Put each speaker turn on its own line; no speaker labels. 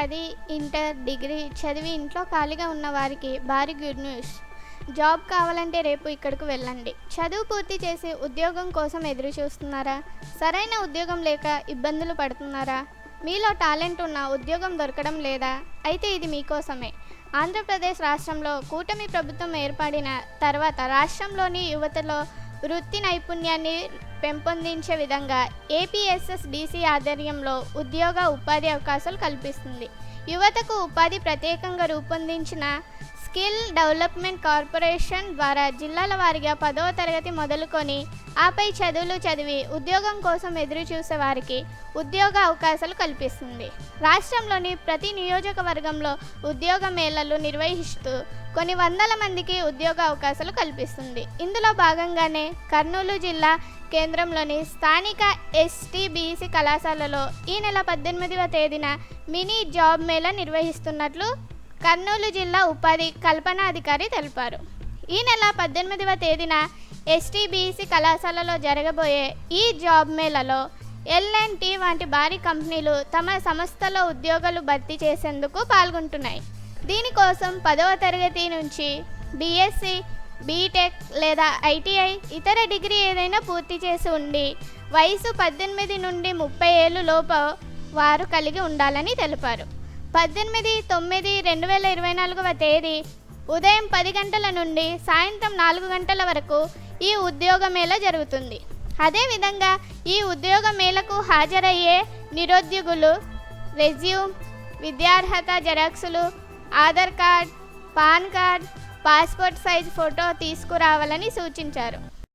పది inter degree చదివి ఇంట్లో ఖాళీగా ఉన్న వారికి భారీ గుడ్ న్యూస్. జాబ్ కావాలంటే రేపు ఇక్కడికి వెళ్ళండి. చదువు పూర్తి చేసి ఉద్యోగం కోసం ఎదురు చూస్తున్నారా సరైన ఉద్యోగం లేక ఇబ్బందులు పడుతున్నారా? మీలో టాలెంట్ ఉన్న ఉద్యోగం దొరకడం లేదా? అయితే ఇది మీకోసమే. ఆంధ్రప్రదేశ్ రాష్ట్రంలో కూటమి ప్రభుత్వం ఏర్పడిన తర్వాత రాష్ట్రంలోని యువతలో వృత్తి నైపుణ్యాన్ని పెంపొందించే విధంగా ఏపీఎస్ఎస్డిసి ఆధ్వర్యంలో ఉద్యోగ ఉపాధి అవకాశాలు కల్పిస్తుంది. యువతకు ఉపాధి ప్రత్యేకంగా రూపొందించిన స్కిల్ డెవలప్మెంట్ కార్పొరేషన్ ద్వారా జిల్లాల వారిగా పదవ తరగతి మొదలుకొని ఆపై చదువులు చదివి ఉద్యోగం కోసం ఎదురు చూసే వారికి ఉద్యోగ అవకాశాలు కల్పిస్తుంది. రాష్ట్రంలోని ప్రతి నియోజకవర్గంలో ఉద్యోగ మేళలు నిర్వహిస్తూ కొన్ని వందల మందికి ఉద్యోగ అవకాశాలు కల్పిస్తుంది. ఇందులో భాగంగానే కర్నూలు జిల్లా కేంద్రంలోని స్థానిక ఎస్టీబీసీ కళాశాలలో ఈ నెల పద్దెనిమిదవ తేదీన మినీ జాబ్ మేళా నిర్వహిస్తున్నట్లు కర్నూలు జిల్లా ఉపాధి కల్పనాధికారి తెలిపారు. ఈ నెల పద్దెనిమిదవ తేదీన ఎస్టీబీసీ కళాశాలలో జరగబోయే ఈ జాబ్ మేళలో ఎల్ఎన్టీ వంటి భారీ కంపెనీలు తమ సంస్థలో ఉద్యోగాలు భర్తీ చేసేందుకు పాల్గొంటున్నాయి. దీనికోసం పదవ తరగతి నుంచి బీఎస్సీ బీటెక్ లేదా ఐటీఐ ఇతర డిగ్రీ ఏదైనా పూర్తి చేసి ఉండి వయసు పద్దెనిమిది నుండి ముప్పై ఏళ్ళు లోపు వారు కలిగి ఉండాలని తెలిపారు. పద్దెనిమిది తొమ్మిది రెండు వేల ఇరవై నాలుగవ తేదీ ఉదయం పది గంటల నుండి సాయంత్రం నాలుగు గంటల వరకు ఈ ఉద్యోగ మేళ జరుగుతుంది. అదేవిధంగా ఈ ఉద్యోగ మేళకు హాజరయ్యే నిరుద్యోగులు రెజ్యూమ్ విద్యార్హత జెరాక్సులు Aadhaar card PAN card passport size photo తీసుకురావాలని సూచించారు.